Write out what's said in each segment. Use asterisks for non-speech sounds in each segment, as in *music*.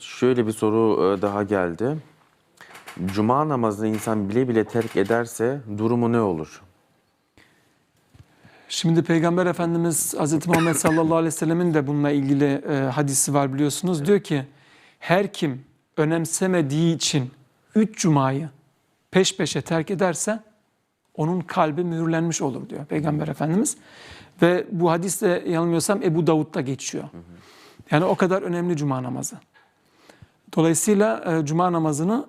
Şöyle bir soru e, daha geldi. Cuma namazını insan bile bile terk ederse durumu ne olur? Şimdi Peygamber Efendimiz Hz. Muhammed sallallahu aleyhi ve sellemin de bununla ilgili e, hadisi var biliyorsunuz. Diyor ki her kim önemsemediği için üç cumayı peş peşe terk ederse onun kalbi mühürlenmiş olur diyor Peygamber Efendimiz. Ve bu hadis de yanılmıyorsam Ebu Davud'da geçiyor. Yani o kadar önemli cuma namazı. Dolayısıyla e, cuma namazını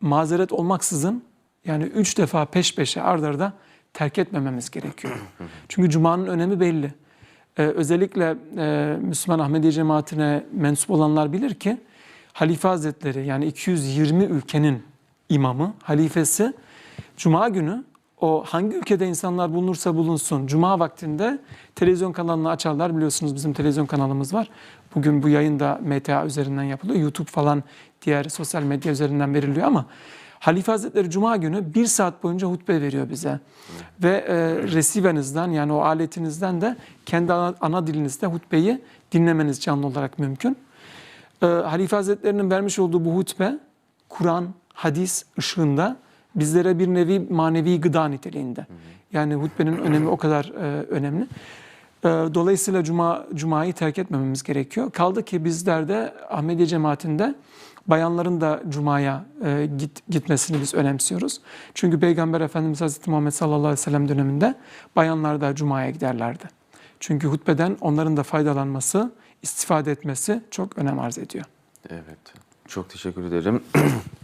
mazeret olmaksızın yani üç defa peş peşe ard arda terk etmememiz gerekiyor. *clears throat* Çünkü cumanın önemi belli. E, özellikle e, Müslüman Ahmediye cemaatine mensup olanlar bilir ki Halife Hazretleri yani 220 ülkenin imamı, halifesi Cuma günü o hangi ülkede insanlar bulunursa bulunsun Cuma vaktinde televizyon kanalını açarlar. Biliyorsunuz bizim televizyon kanalımız var. Bugün bu yayın da MTA üzerinden yapılıyor. YouTube falan diğer sosyal medya üzerinden veriliyor ama Halife Hazretleri Cuma günü bir saat boyunca hutbe veriyor bize. Ve e, resivenizden yani o aletinizden de kendi ana, ana dilinizde hutbeyi dinlemeniz canlı olarak mümkün. E, Halife Hazretleri'nin vermiş olduğu bu hutbe Kur'an, hadis ışığında bizlere bir nevi manevi gıda niteliğinde. Yani hutbenin önemi o kadar e, önemli. E, dolayısıyla cuma cumayı terk etmememiz gerekiyor. Kaldı ki bizlerde Ahmediye cemaatinde bayanların da cumaya e, git, gitmesini biz önemsiyoruz. Çünkü Peygamber Efendimiz Hazreti Muhammed sallallahu aleyhi ve sellem döneminde bayanlar da cumaya giderlerdi. Çünkü hutbeden onların da faydalanması, istifade etmesi çok önem arz ediyor. Evet. Çok teşekkür ederim. *clears throat*